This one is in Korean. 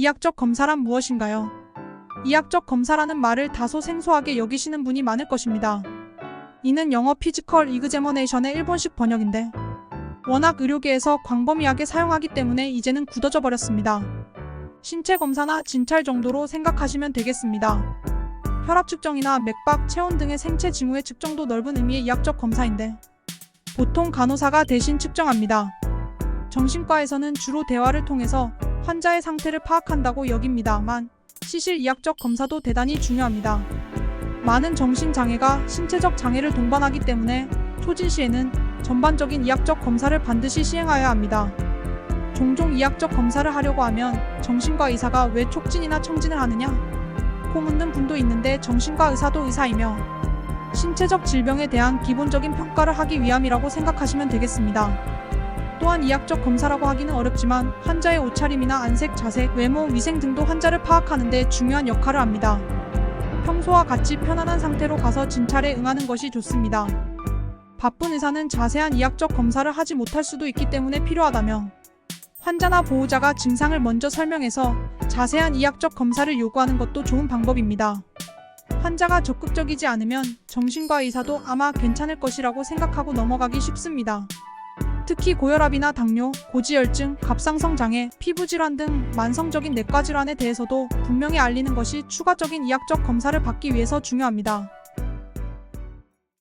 이학적 검사란 무엇인가요? 이학적 검사라는 말을 다소 생소하게 여기시는 분이 많을 것입니다. 이는 영어 피지컬 이그제머네이션의 일본식 번역인데 워낙 의료계에서 광범위하게 사용하기 때문에 이제는 굳어져 버렸습니다. 신체 검사나 진찰 정도로 생각하시면 되겠습니다. 혈압 측정이나 맥박, 체온 등의 생체 징후의 측정도 넓은 의미의 이학적 검사인데 보통 간호사가 대신 측정합니다. 정신과에서는 주로 대화를 통해서 환자의 상태를 파악한다고 여깁니다만 시실 이학적 검사도 대단히 중요합니다. 많은 정신장애가 신체적 장애를 동반하기 때문에 초진 시에는 전반적인 이학적 검사를 반드시 시행하여야 합니다. 종종 이학적 검사를 하려고 하면 정신과 의사가 왜 촉진이나 청진을 하느냐? 고 묻는 분도 있는데 정신과 의사도 의사이며 신체적 질병에 대한 기본적인 평가를 하기 위함이라고 생각하시면 되겠습니다. 또한 이학적 검사라고 하기는 어렵지만 환자의 옷차림이나 안색, 자세, 외모, 위생 등도 환자를 파악하는 데 중요한 역할을 합니다. 평소와 같이 편안한 상태로 가서 진찰에 응하는 것이 좋습니다. 바쁜 의사는 자세한 이학적 검사를 하지 못할 수도 있기 때문에 필요하다며 환자나 보호자가 증상을 먼저 설명해서 자세한 이학적 검사를 요구하는 것도 좋은 방법입니다. 환자가 적극적이지 않으면 정신과 의사도 아마 괜찮을 것이라고 생각하고 넘어가기 쉽습니다. 특히 고혈압이나 당뇨, 고지혈증, 갑상선 장애, 피부 질환 등 만성적인 내과 질환에 대해서도 분명히 알리는 것이 추가적인 이학적 검사를 받기 위해서 중요합니다.